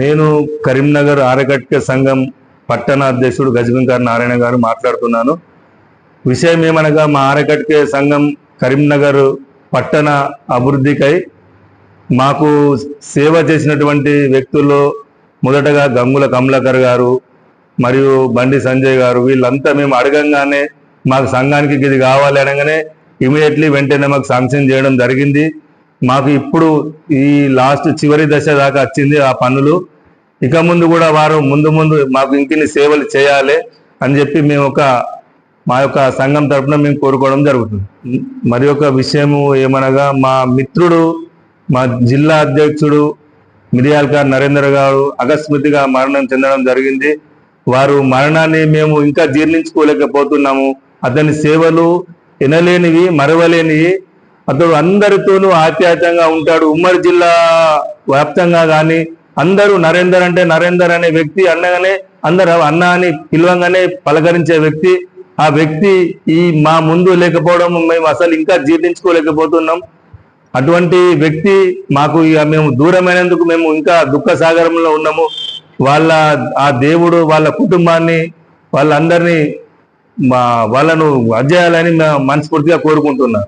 నేను కరీంనగర్ ఆరకట్క సంఘం పట్టణ అధ్యక్షుడు గజబింకార్ నారాయణ గారు మాట్లాడుతున్నాను. విషయం ఏమనగా మా ఆరకట్క సంఘం కరీంనగర్ పట్టణ అభివృద్ధికై మాకు సేవ చేసినటువంటి వ్యక్తుల్లో మొదటగా గంగుల కమలాకర్ గారు మరియు బండి సంజయ్ గారు వీళ్ళంతా మేము అడగంగానే మాకు సంఘానికి ఇది కావాలి అనగానే ఇమీడియట్లీ వెంటనే మాకు శాంక్షన్ చేయడం జరిగింది. మాకు ఇప్పుడు ఈ లాస్ట్ చివరి దశ దాకా వచ్చింది ఆ పనులు. ఇక ముందు కూడా వారు ముందు ముందు మాకు ఇంకిన్ని సేవలు చేయాలి అని చెప్పి మేము ఒక మా యొక్క సంఘం తరఫున మేము కోరుకోవడం జరుగుతుంది. మరి ఒక విషయము ఏమనగా మా మిత్రుడు మా జిల్లా అధ్యక్షుడు మిరియాల్కర్ నరేంద్ర గారు అకస్మాత్తుగా మరణం చెందడం జరిగింది. వారు మరణాన్ని మేము ఇంకా జీర్ణించుకోలేకపోతున్నాము. అతని సేవలు వినలేనివి మరవలేనివి. అతడు అందరితోనూ ఆప్యాయతంగా ఉంటాడు. ఉమ్మడి జిల్లా వ్యాప్తంగా కానీ అందరూ నరేందర్ అంటే నరేందర్ అనే వ్యక్తి అన్నగానే అందరు అన్న అని పిలవంగానే పలకరించే వ్యక్తి. ఆ వ్యక్తి ఈ మా ముందు లేకపోవడం మేము అసలు ఇంకా జీర్ణించుకోలేకపోతున్నాం. అటువంటి వ్యక్తి మాకు ఇక మేము దూరమైనందుకు మేము ఇంకా దుఃఖ సాగరంలో ఉన్నాము. వాళ్ళ ఆ దేవుడు వాళ్ళ కుటుంబాన్ని వాళ్ళందరినీ మా వాళ్ళను అధ్యాయాలని మనస్ఫూర్తిగా కోరుకుంటున్నా.